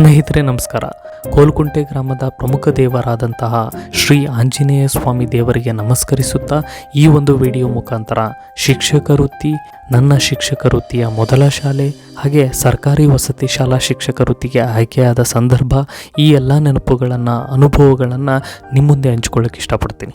ಸ್ನೇಹಿತರೆ, ನಮಸ್ಕಾರ. ಕೋಲ್ಕುಂಟೆ ಗ್ರಾಮದ ಪ್ರಮುಖ ದೇವರಾದಂತಹ ಶ್ರೀ ಆಂಜನೇಯ ಸ್ವಾಮಿ ದೇವರಿಗೆ ನಮಸ್ಕರಿಸುತ್ತಾ ಈ ಒಂದು ವಿಡಿಯೋ ಮುಖಾಂತರ ಶಿಕ್ಷಕ ವೃತ್ತಿ, ನನ್ನ ಶಿಕ್ಷಕ ವೃತ್ತಿಯ ಮೊದಲ ಶಾಲೆ, ಹಾಗೆ ಸರ್ಕಾರಿ ವಸತಿ ಶಾಲಾ ಶಿಕ್ಷಕ ವೃತ್ತಿಗೆ ಆಯ್ಕೆಯಾದ ಸಂದರ್ಭ, ಈ ಎಲ್ಲ ನೆನಪುಗಳನ್ನು, ಅನುಭವಗಳನ್ನು ನಿಮ್ಮ ಮುಂದೆ ಹಂಚ್ಕೊಳ್ಳೋಕೆ ಇಷ್ಟಪಡ್ತೀನಿ.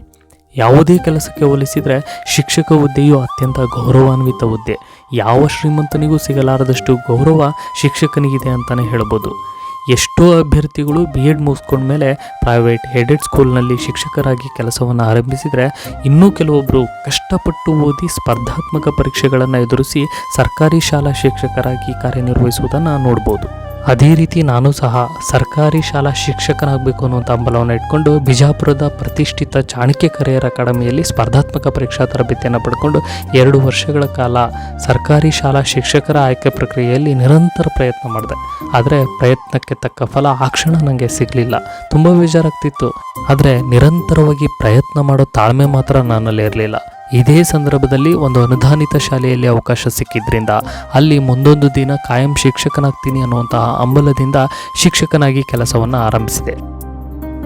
ಯಾವುದೇ ಕೆಲಸಕ್ಕೆ ಹೋಲಿಸಿದರೆ ಶಿಕ್ಷಕ ಹುದ್ದೆಯು ಅತ್ಯಂತ ಗೌರವಾನ್ವಿತ ಹುದ್ದೆ. ಯಾವ ಶ್ರೀಮಂತನಿಗೂ ಸಿಗಲಾರದಷ್ಟು ಗೌರವ ಶಿಕ್ಷಕನಿಗಿದೆ ಅಂತಲೇ ಹೇಳ್ಬೋದು. ಎಷ್ಟೋ ಅಭ್ಯರ್ಥಿಗಳು ಬಿ ಎಡ್ ಮುಗಿಸ್ಕೊಂಡ್ಮೇಲೆ ಪ್ರೈವೇಟ್ ಹೆಡೆಡ್ ಸ್ಕೂಲ್ನಲ್ಲಿ ಶಿಕ್ಷಕರಾಗಿ ಕೆಲಸವನ್ನು ಆರಂಭಿಸಿದರೆ ಇನ್ನೂ ಕೆಲವೊಬ್ಬರು ಕಷ್ಟಪಟ್ಟು ಓದಿ ಸ್ಪರ್ಧಾತ್ಮಕ ಪರೀಕ್ಷೆಗಳನ್ನು ಎದುರಿಸಿ ಸರ್ಕಾರಿ ಶಾಲಾ ಶಿಕ್ಷಕರಾಗಿ ಕಾರ್ಯನಿರ್ವಹಿಸುವುದನ್ನು ನೋಡ್ಬೋದು. ಅದೇ ರೀತಿ ನಾನು ಸಹ ಸರ್ಕಾರಿ ಶಾಲಾ ಶಿಕ್ಷಕನಾಗಬೇಕು ಅನ್ನುವಂಥ ಹಂಬಲವನ್ನು ಇಟ್ಕೊಂಡು ಬಿಜಾಪುರದ ಪ್ರತಿಷ್ಠಿತ ಚಾಣಕ್ಯ ಕರಿಯರ್ ಅಕಾಡೆಮಿಯಲ್ಲಿ ಸ್ಪರ್ಧಾತ್ಮಕ ಪರೀಕ್ಷಾ ತರಬೇತಿಯನ್ನು ಪಡ್ಕೊಂಡು ಎರಡು ವರ್ಷಗಳ ಕಾಲ ಸರ್ಕಾರಿ ಶಾಲಾ ಶಿಕ್ಷಕರ ಆಯ್ಕೆ ಪ್ರಕ್ರಿಯೆಯಲ್ಲಿ ನಿರಂತರ ಪ್ರಯತ್ನ ಮಾಡಿದೆ. ಆದರೆ ಪ್ರಯತ್ನಕ್ಕೆ ತಕ್ಕ ಫಲ ಆ ಕ್ಷಣ ನನಗೆ ಸಿಗಲಿಲ್ಲ. ತುಂಬ ಬೇಜಾರಾಗ್ತಿತ್ತು. ಆದರೆ ನಿರಂತರವಾಗಿ ಪ್ರಯತ್ನ ಮಾಡೋ ತಾಳ್ಮೆ ಮಾತ್ರ ನನ್ನಲ್ಲಿ ಇರಲಿಲ್ಲ. ಇದೇ ಸಂದರ್ಭದಲ್ಲಿ ಒಂದು ಅನುದಾನಿತ ಶಾಲೆಯಲ್ಲಿ ಅವಕಾಶ ಸಿಕ್ಕಿದ್ರಿಂದ ಅಲ್ಲಿ ಮುಂದೊಂದು ದಿನ ಕಾಯಂ ಶಿಕ್ಷಕನಾಗ್ತೀನಿ ಅನ್ನುವಂತಹ ಹಂಬಲದಿಂದ ಶಿಕ್ಷಕನಾಗಿ ಕೆಲಸವನ್ನು ಆರಂಭಿಸಿದೆ.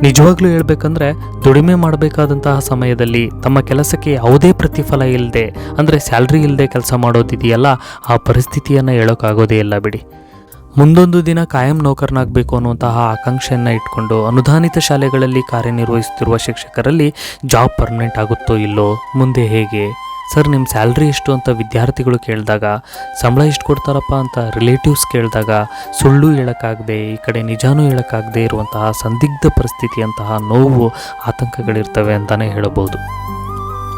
ನಿಜವಾಗ್ಲೂ ಹೇಳ್ಬೇಕಂದ್ರೆ ದುಡಿಮೆ ಮಾಡಬೇಕಾದಂತಹ ಸಮಯದಲ್ಲಿ ತಮ್ಮ ಕೆಲಸಕ್ಕೆ ಯಾವುದೇ ಪ್ರತಿಫಲ ಇಲ್ಲದೆ ಅಂದರೆ ಸ್ಯಾಲ್ರಿ ಇಲ್ಲದೆ ಕೆಲಸ ಮಾಡೋದಿದೆಯಲ್ಲ, ಆ ಪರಿಸ್ಥಿತಿಯನ್ನು ಹೇಳೋಕ್ಕಾಗೋದೇ ಇಲ್ಲ ಬಿಡಿ. ಮುಂದೊಂದು ದಿನ ಕಾಯಂ ನೌಕರನಾಗಬೇಕು ಅನ್ನುವಂತಹ ಆಕಾಂಕ್ಷೆಯನ್ನು ಇಟ್ಕೊಂಡು ಅನುದಾನಿತ ಶಾಲೆಗಳಲ್ಲಿ ಕಾರ್ಯನಿರ್ವಹಿಸುತ್ತಿರುವ ಶಿಕ್ಷಕರಲ್ಲಿ ಜಾಬ್ ಪರ್ಮನೆಂಟ್ ಆಗುತ್ತೋ ಇಲ್ಲೋ, ಮುಂದೆ ಹೇಗೆ? ಸರ್ ನಿಮ್ಮ ಸ್ಯಾಲ್ರಿ ಎಷ್ಟು ಅಂತ ವಿದ್ಯಾರ್ಥಿಗಳು ಕೇಳಿದಾಗ, ಸಂಬಳ ಎಷ್ಟು ಕೊಡ್ತಾರಪ್ಪ ಅಂತ ರಿಲೇಟಿವ್ಸ್ ಕೇಳಿದಾಗ, ಸುಳ್ಳು ಹೇಳೋಕ್ಕಾಗದೆ, ಈ ಕಡೆ ನಿಜಾನೂ ಹೇಳೋಕ್ಕಾಗದೆ ಇರುವಂತಹ ಸಂದಿಗ್ಧ ಪರಿಸ್ಥಿತಿಯಂತಹ ನೋವು, ಆತಂಕಗಳಿರ್ತವೆ ಅಂತಲೇ ಹೇಳಬಹುದು.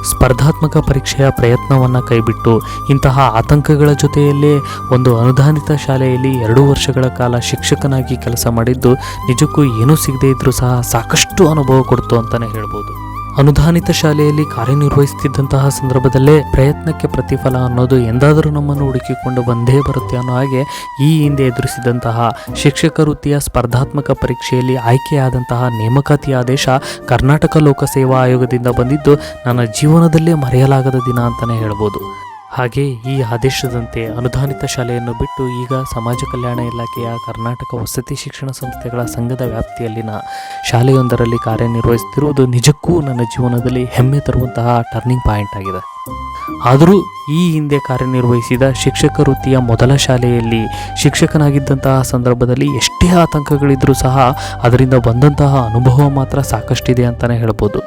ಸ್ಪರ್ಧಾತ್ಮಕ ಪರೀಕ್ಷೆಯ ಪ್ರಯತ್ನವನ್ನು ಕೈಬಿಟ್ಟು ಇಂತಹ ಆತಂಕಗಳ ಜೊತೆಯಲ್ಲೇ ಒಂದು ಅನುದಾನಿತ ಶಾಲೆಯಲ್ಲಿ ಎರಡು ವರ್ಷಗಳ ಕಾಲ ಶಿಕ್ಷಕನಾಗಿ ಕೆಲಸ ಮಾಡಿದ್ದು ನಿಜಕ್ಕೂ ಏನೂ ಸಿಗದೇ ಇದ್ದರೂ ಸಹ ಸಾಕಷ್ಟು ಅನುಭವ ಕೊಡ್ತು ಅಂತಲೇ ಹೇಳ್ಬೋದು. ಅನುದಾನಿತ ಶಾಲೆಯಲ್ಲಿ ಕಾರ್ಯನಿರ್ವಹಿಸುತ್ತಿದ್ದಂತಹ ಸಂದರ್ಭದಲ್ಲೇ ಪ್ರಯತ್ನಕ್ಕೆ ಪ್ರತಿಫಲ ಅನ್ನೋದು ಎಂದಾದರೂ ನಮ್ಮನ್ನು ಹುಡುಕಿಕೊಂಡು ಬಂದೇ ಬರುತ್ತೆ ಅನ್ನೋ ಹಾಗೆ ಈ ಹಿಂದೆ ಎದುರಿಸಿದಂತಹ ಶಿಕ್ಷಕ ವೃತ್ತಿಯ ಸ್ಪರ್ಧಾತ್ಮಕ ಪರೀಕ್ಷೆಯಲ್ಲಿ ಆಯ್ಕೆಯಾದಂತಹ ನೇಮಕಾತಿ ಆದೇಶ ಕರ್ನಾಟಕ ಲೋಕಸೇವಾ ಆಯೋಗದಿಂದ ಬಂದಿದ್ದು ನನ್ನ ಜೀವನದಲ್ಲೇ ಮರೆಯಲಾಗದ ದಿನ ಅಂತಲೇ ಹೇಳ್ಬೋದು. ಹಾಗೆ ಈ ಆದೇಶದಂತೆ ಅನುದಾನಿತ ಶಾಲೆಯನ್ನು ಬಿಟ್ಟು ಈಗ ಸಮಾಜ ಕಲ್ಯಾಣ ಇಲಾಖೆಯ ಕರ್ನಾಟಕ ವಸತಿ ಶಿಕ್ಷಣ ಸಂಸ್ಥೆಗಳ ಸಂಘದ ವ್ಯಾಪ್ತಿಯಲ್ಲಿನ ಶಾಲೆಯೊಂದರಲ್ಲಿ ಕಾರ್ಯನಿರ್ವಹಿಸುತ್ತಿರುವುದು ನಿಜಕ್ಕೂ ನನ್ನ ಜೀವನದಲ್ಲಿ ಹೆಮ್ಮೆ ತರುವಂತಹ ಟರ್ನಿಂಗ್ ಪಾಯಿಂಟ್ ಆಗಿದೆ. ಆದರೂ ಈ ಹಿಂದೆ ಕಾರ್ಯನಿರ್ವಹಿಸಿದ ಶಿಕ್ಷಕ ವೃತ್ತಿಯ ಮೊದಲ ಶಾಲೆಯಲ್ಲಿ ಶಿಕ್ಷಕನಾಗಿದ್ದಂತಹ ಸಂದರ್ಭದಲ್ಲಿ ಎಷ್ಟೇ ಆತಂಕಗಳಿದ್ದರೂ ಸಹ ಅದರಿಂದ ಬಂದಂತಹ ಅನುಭವ ಮಾತ್ರ ಸಾಕಷ್ಟಿದೆ ಅಂತಲೇ ಹೇಳ್ಬೋದು.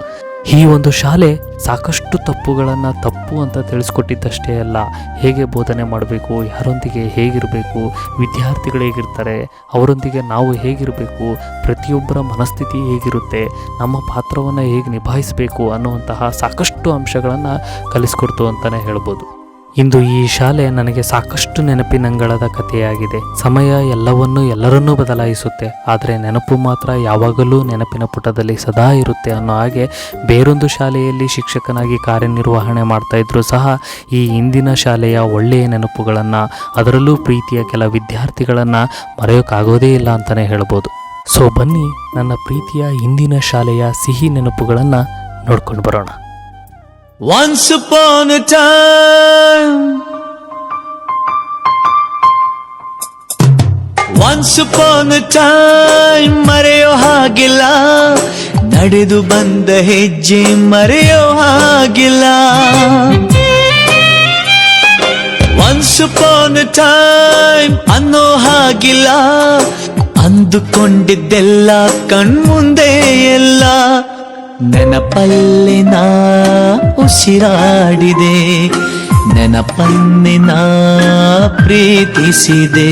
ಈ ಒಂದು ಶಾಲೆ ಸಾಕಷ್ಟು ತಪ್ಪುಗಳನ್ನು ತಪ್ಪು ಅಂತ ತಿಳಿಸ್ಕೊಟ್ಟಿದ್ದಷ್ಟೇ ಅಲ್ಲ. ಹೇಗೆ ಬೋಧನೆ ಮಾಡಬೇಕು, ಯಾರೊಂದಿಗೆ ಹೇಗಿರಬೇಕು, ವಿದ್ಯಾರ್ಥಿಗಳು ಹೇಗಿರ್ತಾರೆ, ಅವರೊಂದಿಗೆ ನಾವು ಹೇಗಿರಬೇಕು, ಪ್ರತಿಯೊಬ್ಬರ ಮನಸ್ಥಿತಿ ಹೇಗಿರುತ್ತೆ, ನಮ್ಮ ಪಾತ್ರವನ್ನು ಹೇಗೆ ನಿಭಾಯಿಸಬೇಕು ಅನ್ನುವಂತಹ ಸಾಕಷ್ಟು ಅಂಶಗಳನ್ನು ಕಲಿಸ್ಕೊಡ್ತು ಅಂತಲೇ ಹೇಳ್ಬೋದು. ಇಂದು ಈ ಶಾಲೆ ನನಗೆ ಸಾಕಷ್ಟು ನೆನಪಿನಂಗಳದ ಕಥೆಯಾಗಿದೆ. ಸಮಯ ಎಲ್ಲವನ್ನೂ ಎಲ್ಲರನ್ನೂ ಬದಲಾಯಿಸುತ್ತೆ. ಆದರೆ ನೆನಪು ಮಾತ್ರ ಯಾವಾಗಲೂ ನೆನಪಿನ ಪುಟದಲ್ಲಿ ಸದಾ ಇರುತ್ತೆ ಅನ್ನೋ ಹಾಗೆ ಬೇರೊಂದು ಶಾಲೆಯಲ್ಲಿ ಶಿಕ್ಷಕನಾಗಿ ಕಾರ್ಯನಿರ್ವಹಣೆ ಮಾಡ್ತಾ ಇದ್ರೂ ಸಹ ಈ ಇಂದಿನ ಶಾಲೆಯ ಒಳ್ಳೆಯ ನೆನಪುಗಳನ್ನು, ಅದರಲ್ಲೂ ಪ್ರೀತಿಯ ಕೆಲ ವಿದ್ಯಾರ್ಥಿಗಳನ್ನು ಮರೆಯೋಕ್ಕಾಗೋದೇ ಇಲ್ಲ ಅಂತಲೇ ಹೇಳ್ಬೋದು. ಸೊ ಬನ್ನಿ ನನ್ನ ಪ್ರೀತಿಯ ಇಂದಿನ ಶಾಲೆಯ ಸಿಹಿ ನೆನಪುಗಳನ್ನು ನೋಡ್ಕೊಂಡು ಬರೋಣ. Once upon a time. Once upon a time, ಮರೆಯೋ ಹಾಗಿಲ್ಲ. ನಡೆದು ಬಂದ ಹೆಜ್ಜೆ ಮರೆಯೋ ಹಾಗಿಲ್ಲ. Once upon a time ಅನ್ನೋ ಹಾಗಿಲ್ಲ. ಅಂದುಕೊಂಡಿದ್ದೆಲ್ಲ ಕಣ್ಮುಂದೆ ಎಲ್ಲ. ನೆನಪಲ್ಲಿ ನಾ ಉಸಿರಾಡಿದೆ ನೆನಪನ್ನೆ ನಾ ಪ್ರೀತಿಸಿದೆ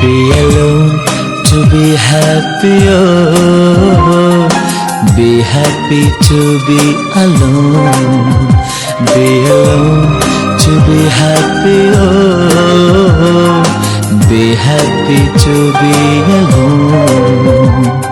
Be alone to be happy, oh. Be happy to be alone. Be alone be happy, oh. Be happy to be alone.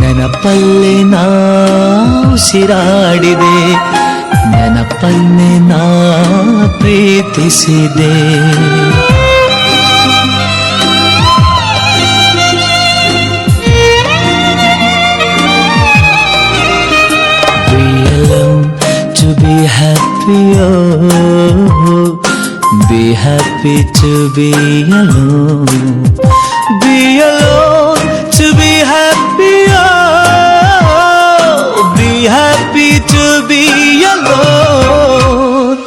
ನೆನಪಲ್ಲೇ ನಾ ಉಸಿರಾಡಿದೆ ನೆನಪನ್ನೇ ನಾ ಪ್ರೀತಿಸಿದೆ be alone to be happy oh be happy to be alone be alone To be alone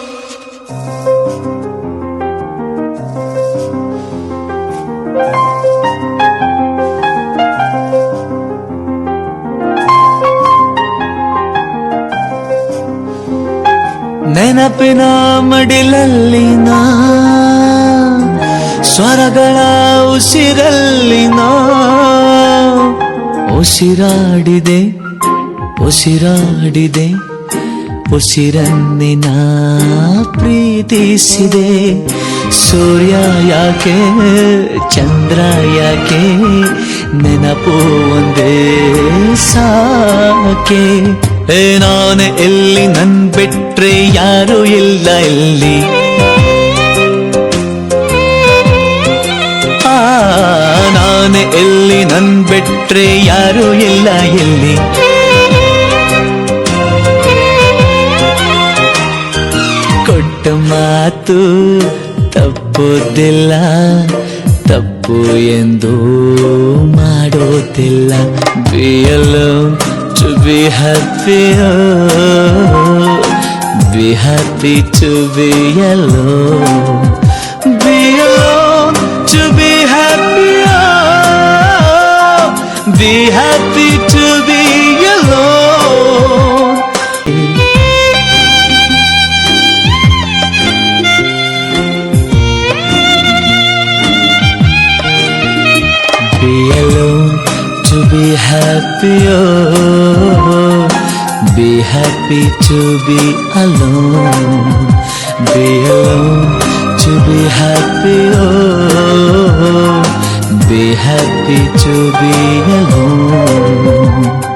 ನೆನಪಿನ ಮಡಿಲಲ್ಲಿ ನಾ ಸ್ವರಗಳ ನಾ. ಉಸಿರಾಡಿದೆ ಉಸಿರಾಡಿದೆ ಉಸಿರನ್ನಿನ ಪ್ರೀತಿಸಿದೆ. ಸೂರ್ಯ ಯಾಕೆ, ಚಂದ್ರ ಯಾಕೆ, ನೆನಪು ಒಂದೇ ಸಾಕೆ. ಏ, ನಾನು ಎಲ್ಲಿ, ನನ್ ಬಿಟ್ರೆ ಯಾರು ಇಲ್ಲ ಇಲ್ಲಿ ಆ, ನಾನು ಎಲ್ಲಿ, ನನ್ ಬಿಟ್ರೆ ಯಾರು ಇಲ್ಲ ಎಲ್ಲಿ. ಮಾತು ತಪ್ಪುದಿಲ್ಲ ತಪ್ಪು ಎಂದು ಮಾಡೋದಿಲ್ಲ be alone to be happy oh. be happy to be alone be alone to be happy oh. Oh be happy to be alone be alone to be happy oh be happy to be alone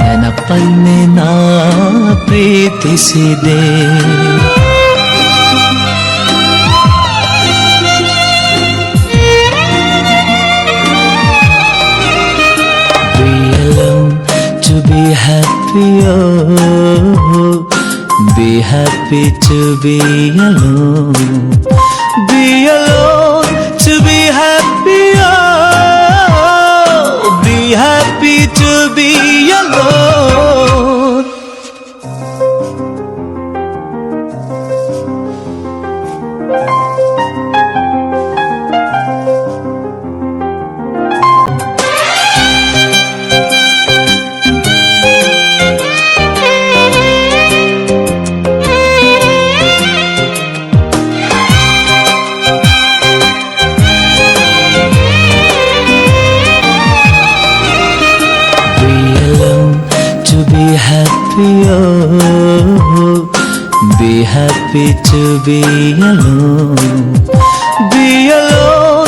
ನೆನಪನ್ನೇ ನಾ ಪ್ರೀತಿಸಿದೆ be alone to be happy oh be happy to be alone be alone to be happy oh be happy to be alone be happy to be alone. Be alone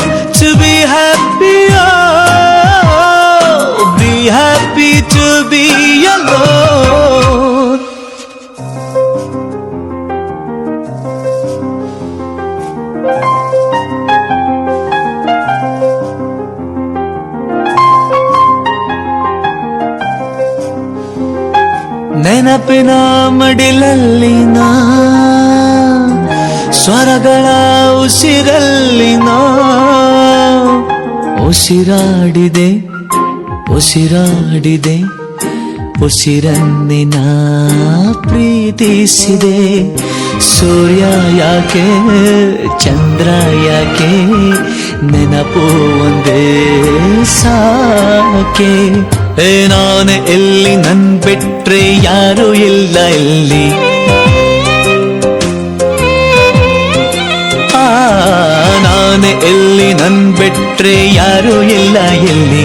ನೆನಪಿನ ಮಡಿಲಲ್ಲಿನ ಸ್ವರಗಳ ಉಸಿರಲ್ಲಿನ ಉಸಿರಾಡಿದೆ ಉಸಿರಾಡಿದೆ ಉಸಿರನ್ನಿನ ಪ್ರೀತಿಸಿದೆ. ಸೂರ್ಯ ಯಾಕೆ, ಚಂದ್ರ ಯಾಕೆ, ನೆನಪು ಒಂದೇ ಸಾಕೆ. ನಾನು ಎಲ್ಲಿ ನನ್ ಬಿಟ್ರೆ ಯಾರು ಇಲ್ಲ ಇಲ್ಲಿ ನಾನು ಎಲ್ಲಿ ನನ್ ಬಿಟ್ರೆ ಯಾರು ಇಲ್ಲ ಎಲ್ಲಿ?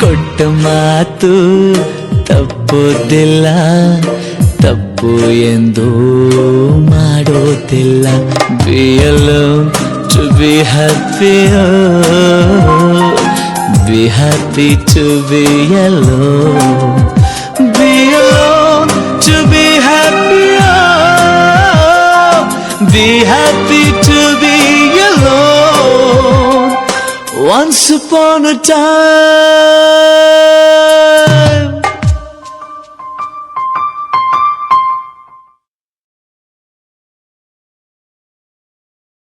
ಕೊಟ್ಟ ಮಾತು ತಪ್ಪುದಿಲ್ಲ, ತಪ್ಪು ಎಂದು ಮಾಡೋದಿಲ್ಲ be alone to be happy oh. be happy to be alone. Be alone to be happy oh. be happy to be alone. Once upon a time